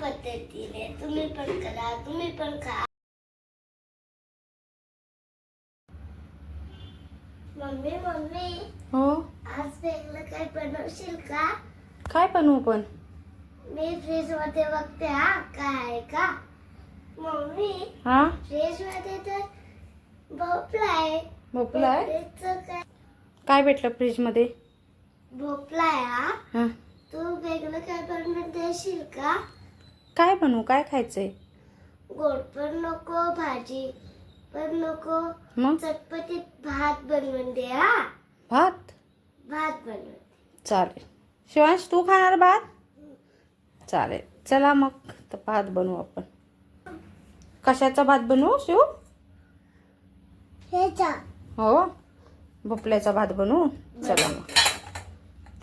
पद्धतीने तुम्ही पण करा तुम्ही पण खा. मम्मी मम्मी हो? आज वेगळं काय बनवशील का? काय बनवू पण? मी फ्रीजमध्ये बघते हा काय आहे का? मम्मी हा? फ्रीजमध्ये तर भोपळा आहे. भोपळा आहे? काय? काय भेटलं फ्रीजमध्ये? भोपळा आहे हा. हा. तू वेगळं काय बनवून देशील का? काय बनवू? काय खायचंय? गोड पण नको भाजी पण नको. मग? चटपटीत भात बनवून दे हा. भात? भात बनवून. चालेल. शिवांश तू खाणार भात? चालेल. चला मग तर भात बनवू आपण. कशाचा भात बनवू शिव? ह्याचा. हो? भोपळ्याचा भात बनवू? चला मग.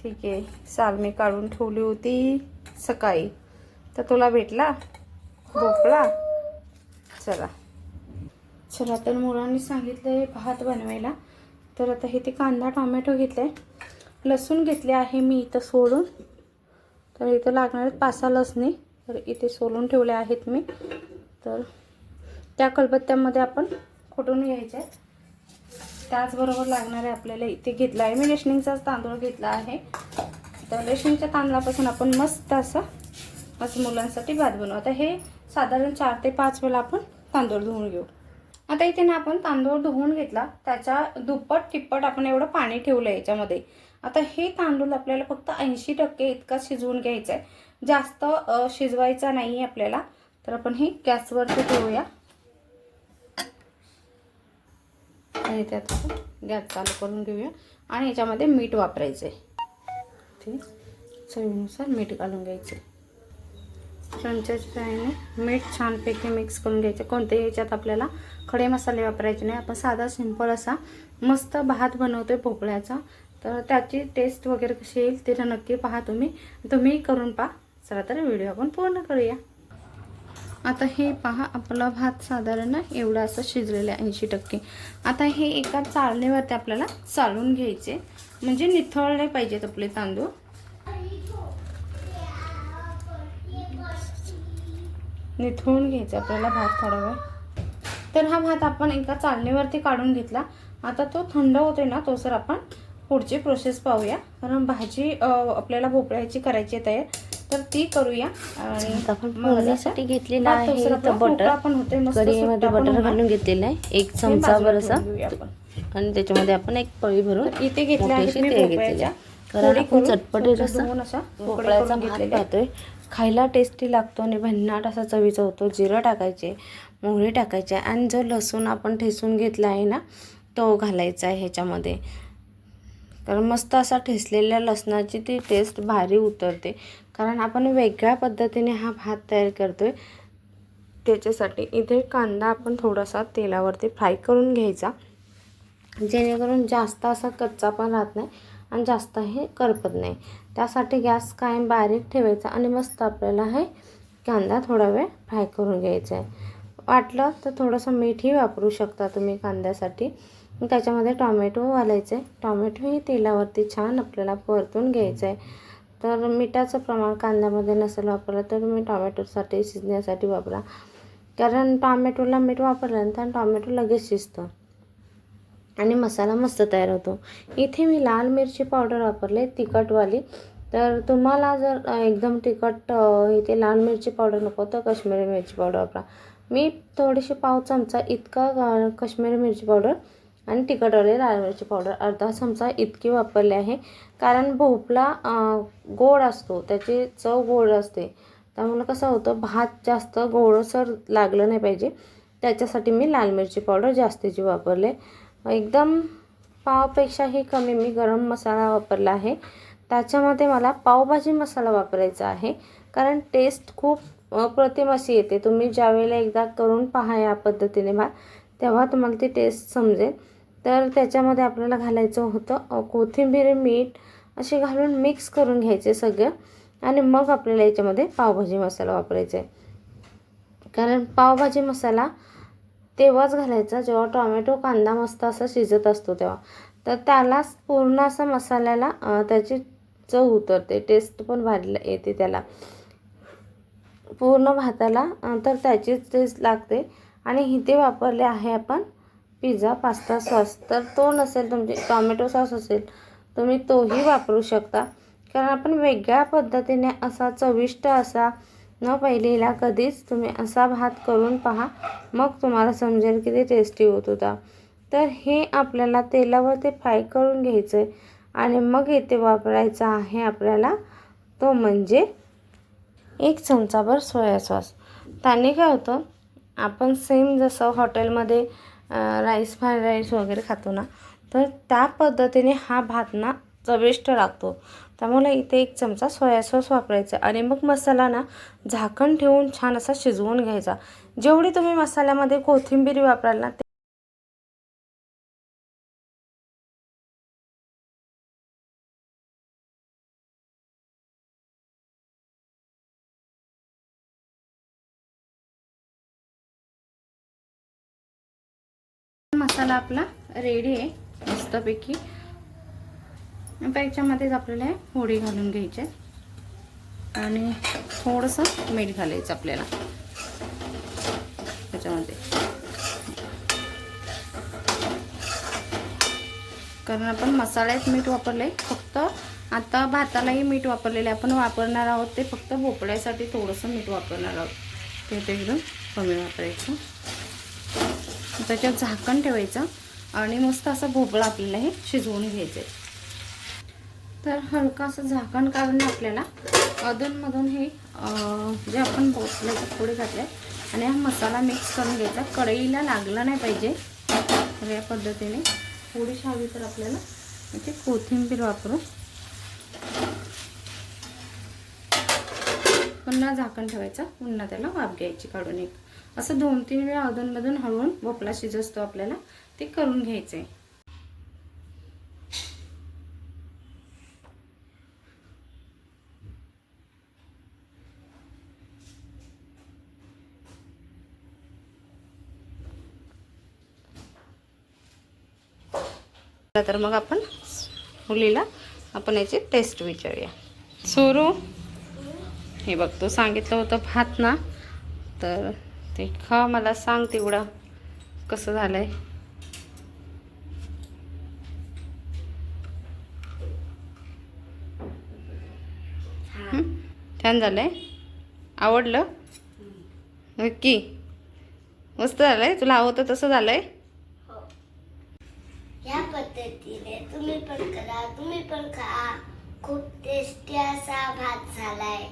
ठीक आहे. साल मी काढून ठेवली होती सकाळी. तर तुला भेटला? भोपळा? चला. चला तर मुलांनी सांगितलं भात बनवायला. तर आता हे ते कांदा टोमॅटो घेतले लसूण घेतले आहे मी इथं सोडून. तर इथं लागणार आहेत पाच सहा लसणी. तर इथे सोलून ठेवले आहेत मी. तर त्या कलबत्त्यामध्ये आपण कुठून घ्यायचे? आहेत त्याचबरोबर लागणार आहे आपल्याला इथे घेतला आहे. मी रेशनिंगचाच तांदूळ घेतला आहे. तर रेशनिंगच्या तांदळापासून आपण मस्त असं असं मुलांसाठी भात बनवू. आता हे साधारण चार ते पाच वेळा आपण तांदूळ धुवून घेऊ. आता इथे ना आपण तांदूळ धुवून घेतला त्याच्या दुप्पट तिप्पट आपण एवढं पाणी ठेवलं याच्यामध्ये. आता हे तांदूळ आपल्याला फक्त ऐंशी टक्के इतका शिजवून घ्यायचा आहे जास्त शिजवायचा नाही आहे आपल्याला. तर आपण हे गॅसवरती ठेवूया. आणि त्यात आपण गॅस चालू करून घेऊया. आणि याच्यामध्ये मीठ वापरायचं आहे ठीक? चवीनुसार मीठ घालून घ्यायचं चमच्याच्या साहाय्याने मीठ छानपैकी मिक्स करून घ्यायचे. कोणत्याही याच्यात आपल्याला खडे मसाले वापरायचे नाही. आपण साधा सिंपल असा मस्त भात बनवतोय भोपळ्याचा. तर त्याची टेस्ट वगैरे कशी येईल ते नक्की पहा तुम्ही. तुम्ही करून पहा. चला तर व्हिडिओ आपण पूर्ण करूया. आता हे पहा आपला भात साधारण एवढा असं शिजलेला आहे ऐंशी टक्के. आता हे एका चाळणीवरती आपल्याला चालून घ्यायचे. म्हणजे निथळले पाहिजेत आपले तांदूळ. निथळून घ्यायचा आपल्याला भात थोडा वेळ तर हा भात आपण एका चालणीवरती काढून घेतला. आता तो थंड होतोय ना तो सर आपण पुढची प्रोसेस पाहूया. कारण भाजी आपल्याला भोपळ्याची करायची आहे तयार. तर ती करूया. आणि घेतलेलं आहे बटर पण पण बटर. घालून घेतलेलं आहे. एक चमचा बाजूला बरसा ठेवून घेऊया आपण. आणि त्याच्यामध्ये आपण एक पळी भरून इथे घेतल्या आहेत मोठीशी मी तेल भोपळ्याच्या. घेतलेली कारण असा भोपळ्याचा भात खायला टेस्टी लागतो आणि भन्नाट असा चवीचा होतो जिरं टाकायचे मोहरी टाकायचे आणि जो लसूण आपण ठेसून घेतला आहे ना तो घालायचा आहे ह्याच्यामध्ये. कारण मस्त असा ठेसलेल्या लसणाची ती टेस्ट भारी उतरते. कारण आपण वेगळ्या पद्धतीने हा भात तयार करतो आहे त्याच्यासाठी इथे कांदा आपण थोडासा तेलावरती फ्राय करून घ्यायचा. जेणेकरून जास्त असा कच्चा पण राहत नाही. आणि जास्त हे करपत नाही. त्यासाठी गॅस कायम बारीक ठेवायचा आणि मस्त आपल्याला हे कांदा थोडा वेळ फ्राय करून घ्यायचा आहे. वाटलं तर थोडंसं मीठही वापरू शकता तुम्ही कांद्यासाठी. त्याच्यामध्ये टॉमॅटो घालायचे. आहे ही तेलावरती छान आपल्याला परतून घ्यायचं आहे. तर मिठाचं प्रमाण कांद्यामध्ये नसेल वापरलं तर तुम्ही टॉमॅटोसाठी शिजण्यासाठी वापरा. कारण टॉमॅटोला मीठ वापरल्यानंतर टॉमॅटो लगेच शिजतं. आणि मसाला मस्त तयार होतो. इथे मी लाल मिरची पावडर वापरले तिखटवाली. तर तुम्हाला जर एकदम तिखट इथे लाल मिरची पावडर नको तर काश्मीरी मिरची पावडर वापरा. मी थोडीशी पाव चमचा इतका अ, काश्मीरी मिरची पावडर आणि तिखटवाली लाल मिरची पावडर अर्धा चमचा इतकी वापरली आहे. कारण भोपळा गोड असतो त्याची चव गोड असते. त्यामुळे कसं होतं भात जास्त गोडसर लागलं नाही पाहिजे. त्याच्यासाठी मी लाल मिरची पावडर जास्तीची वापरले एकदम पावापेक्षाही कमी मी गरम मसाला वापरला आहे. त्याच्यामध्ये मला पावभाजी मसाला वापरायचा आहे. कारण टेस्ट खूप अप्रतिम अशी येते. तुम्ही ज्यावेळेला एकदा करून पहा या पद्धतीने भात तेव्हा तुम्हाला ती टेस्ट समजेल. तर त्याच्यामध्ये आपल्याला घालायचं होतं कोथिंबीर मीठ असे घालून मिक्स करून घ्यायचे सगळं. आणि मग आपल्याला याच्यामध्ये पावभाजी मसाला वापरायचा आहे. कारण पावभाजी मसाला तेव्हाच घालायचा जेव्हा टॉमॅटो कांदा मस्त असा शिजत असतो तेव्हा. तर त्यालाच पूर्ण असं मसाल्याला त्याची चव उतरते टेस्ट पण भारी येते त्याला. पूर्ण भाताला तर त्याचीच टेस्ट लागते. आणि इथे वापरले आहे आपण पिझ्झा पास्ता सॉस. तर तो नसेल तुमचे टॉमॅटो सॉस असेल तुम्ही तोही वापरू शकता. कारण आपण वेगळ्या पद्धतीने असा चविष्ट असा न पहिलेला कधीच तुम्ही असा भात करून पहा मग तुम्हाला समजेल किती टेस्टी होत होता. तर हे आपल्याला तेलावरती फ्राय करून घ्यायचं आहे आणि मग इथे वापरायचा आहे आपल्याला तो म्हणजे एक चमचाभर सोया सॉस त्याने काय होतं आपण सेम जसं हॉटेलमध्ये राईस फ्राईड राईस वगैरे खातो ना तर त्या पद्धतीने हा भात ना चविष्ट लागतो. त्यामुळे इथे एक चमचा सोया सॉस वापरायचा आणि मग मसाला ना झाकण ठेवून छान असा शिजवून घ्यायचा. जेवढी तुम्ही मसाल्यामध्ये कोथिंबीर वापराल ना मसाला आपला रेडी आहे. मस्तपैकी. आता याच्यामध्येच आपल्याला होळी घालून घ्यायचे. आणि थोडंसं मीठ घालायचं आपल्याला. त्याच्यामध्ये. कारण आपण मसाल्यात मीठ वापरले फक्त आता भातालाही मीठ वापरलेले आपण वापरणार आहोत ते फक्त भोपळ्यासाठी थोडंसं मीठ वापरणार आहोत. ते ते एकदम कमी वापरायचं. त्याच्यात झाकण ठेवायचं. आणि मस्त असा भोपळा आपल्याला हे शिजवून घ्यायचं आहे तर हलकासं झाकण काढून आपल्याला अधूनमधून हे जे आपण भोपळ्याचे पोळी घातले आणि हा मसाला मिक्स करून घ्यायचा. कढईला लागला नाही पाहिजे तर या पद्धतीने थोडीशी हवी तर आपल्याला इथे कोथिंबीर वापरू पुन्हा झाकण ठेवायचं. पुन्हा त्याला वाफ घ्यायची काढून एक. असं दोन तीन वेळा अधूनमधून हळवून भोपळा शिजसतो आपल्याला. ते करून घ्यायचं. आहे तर मग आपण मुलीला आपण याची टेस्ट विचारूया. सोरू? हे बघ तू सांगितलं होतं भात ना? तर ते खा मला सांग तेवढं कसं झालंय? छान झालंय? आवडलं? नक्की. मस्त झालंय? तुला आवडतं तसं झालंय? या पद्धतीने तुम्ही पण करा तुम्ही पण खा. खूप टेस्टी असा भात झालाय.